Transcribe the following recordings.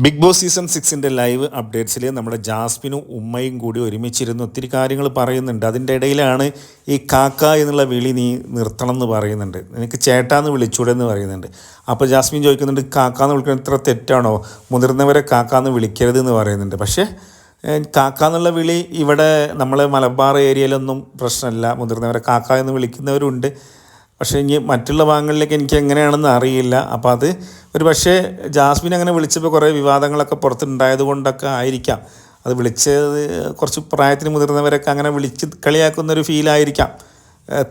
Big Boss season സിക്സിന്റെ live അപ്ഡേറ്റ്സിൽ നമ്മുടെ ജാസ്മിനും ഉമ്മയും കൂടി ഒരുമിച്ചിരുന്ന് ഒത്തിരി കാര്യങ്ങൾ പറയുന്നുണ്ട്. അതിന്റെ ഇടയിലാണ് ഈ കാക്ക എന്നുള്ള വിളി നീ നിർത്തണം എന്ന് പറയുന്നുണ്ട്. നിനക്ക് ചേട്ടാന്ന് വിളിച്ചൂടെ എന്ന് പറയുന്നുണ്ട്. അപ്പോൾ ജാസ്മിൻ ചോദിക്കുന്നുണ്ട് കാക്ക എന്ന് വിളിക്കുന്നത് ഇത്ര തെറ്റാണോ? മുതിർന്നവരെ കാക്ക എന്ന് വിളിക്കരുത് എന്ന് പറയുന്നുണ്ട്. പക്ഷേ കാക്ക എന്നുള്ള വിളി ഇവിടെ നമ്മളെ മലബാർ ഏരിയയിലൊന്നും പ്രശ്നമില്ല. മുതിർന്നവരെ കാക്ക എന്ന് വിളിക്കുന്നവരുണ്ട്. പക്ഷേ ഇനി മറ്റുള്ള ഭാഗങ്ങളിലേക്ക് എനിക്ക് എങ്ങനെയാണെന്ന് അറിയില്ല. അപ്പോൾ അത് ഒരു പക്ഷേ ജാസ്മിൻ അങ്ങനെ വിളിച്ചപ്പോൾ കുറേ വിവാദങ്ങളൊക്കെ പുറത്തുണ്ടായത് കൊണ്ടൊക്കെ ആയിരിക്കാം. അത് വിളിച്ചത് കുറച്ച് പ്രായത്തിന് മുതിർന്നവരൊക്കെ അങ്ങനെ വിളിച്ച് കളിയാക്കുന്ന ഒരു ഫീലായിരിക്കാം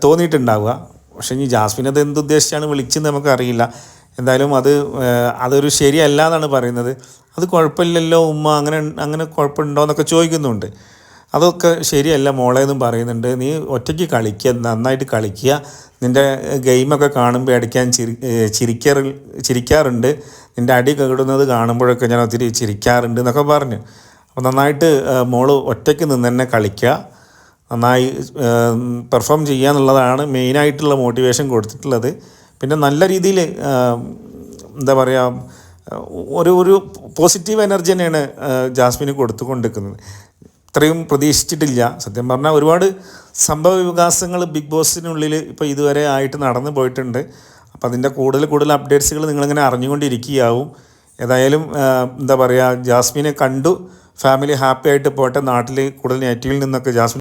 തോന്നിയിട്ടുണ്ടാവുക. പക്ഷേ ഇനി ജാസ്മിൻ അത് എന്തുദ്ദേശിച്ചാണ് വിളിച്ചെന്ന് നമുക്കറിയില്ല എന്തായാലും അത് അതൊരു ശരിയല്ല എന്നാണ് പറയുന്നത്. അത് കുഴപ്പമില്ലല്ലോ ഉമ്മ അങ്ങനെ അങ്ങനെ കുഴപ്പമുണ്ടോ എന്നൊക്കെ ചോദിക്കുന്നുണ്ട്. അതൊക്കെ ശരിയല്ല മോളെ എന്നും പറയുന്നുണ്ട്. നീ ഒറ്റയ്ക്ക് കളിക്കുക നന്നായിട്ട് കളിക്കുക. നിന്റെ ഗെയിമൊക്കെ കാണുമ്പോൾ അടിക്കാൻ ചിരി ചിരിക്കാറ് ചിരിക്കാറുണ്ട്. നിന്റെ അടി കേടുന്നത് കാണുമ്പോഴൊക്കെ ഞാൻ ഒത്തിരി ചിരിക്കാറുണ്ട് എന്നൊക്കെ പറഞ്ഞു. അപ്പോൾ നന്നായിട്ട് മോൾ ഒറ്റയ്ക്ക് നിന്ന് തന്നെ കളിക്കുക. നന്നായി പെർഫോം ചെയ്യുക എന്നുള്ളതാണ് മെയിനായിട്ടുള്ള മോട്ടിവേഷൻ കൊടുത്തിട്ടുള്ളത്. പിന്നെ നല്ല രീതിയിൽ എന്താ പറയുക ഒരു ഒരു പോസിറ്റീവ് എനർജി തന്നെയാണ് ജാസ്മിന് കൊടുത്തുകൊണ്ടിരിക്കുന്നത്. ഇത്രയും പ്രതീക്ഷിച്ചിട്ടില്ല. സത്യം പറഞ്ഞാൽ ഒരുപാട് സംഭവ വികാസങ്ങൾ ബിഗ് ബോസിനുള്ളിൽ ഇപ്പോൾ ഇതുവരെ ആയിട്ട് നടന്നു പോയിട്ടുണ്ട്. അപ്പോൾ അതിന്റെ കൂടുതൽ കൂടുതൽ അപ്ഡേറ്റ്സുകൾ നിങ്ങളിങ്ങനെ അറിഞ്ഞുകൊണ്ടിരിക്കുകയാവും. ഏതായാലും എന്താ പറയുക ജാസ്മിനെ കണ്ടു. ഫാമിലി ഹാപ്പി ആയിട്ട് പോട്ടെ. നാട്ടിൽ കൂടുതൽ നെഗറ്റീവിൽ നിന്നൊക്കെ ജാസ്മിൻ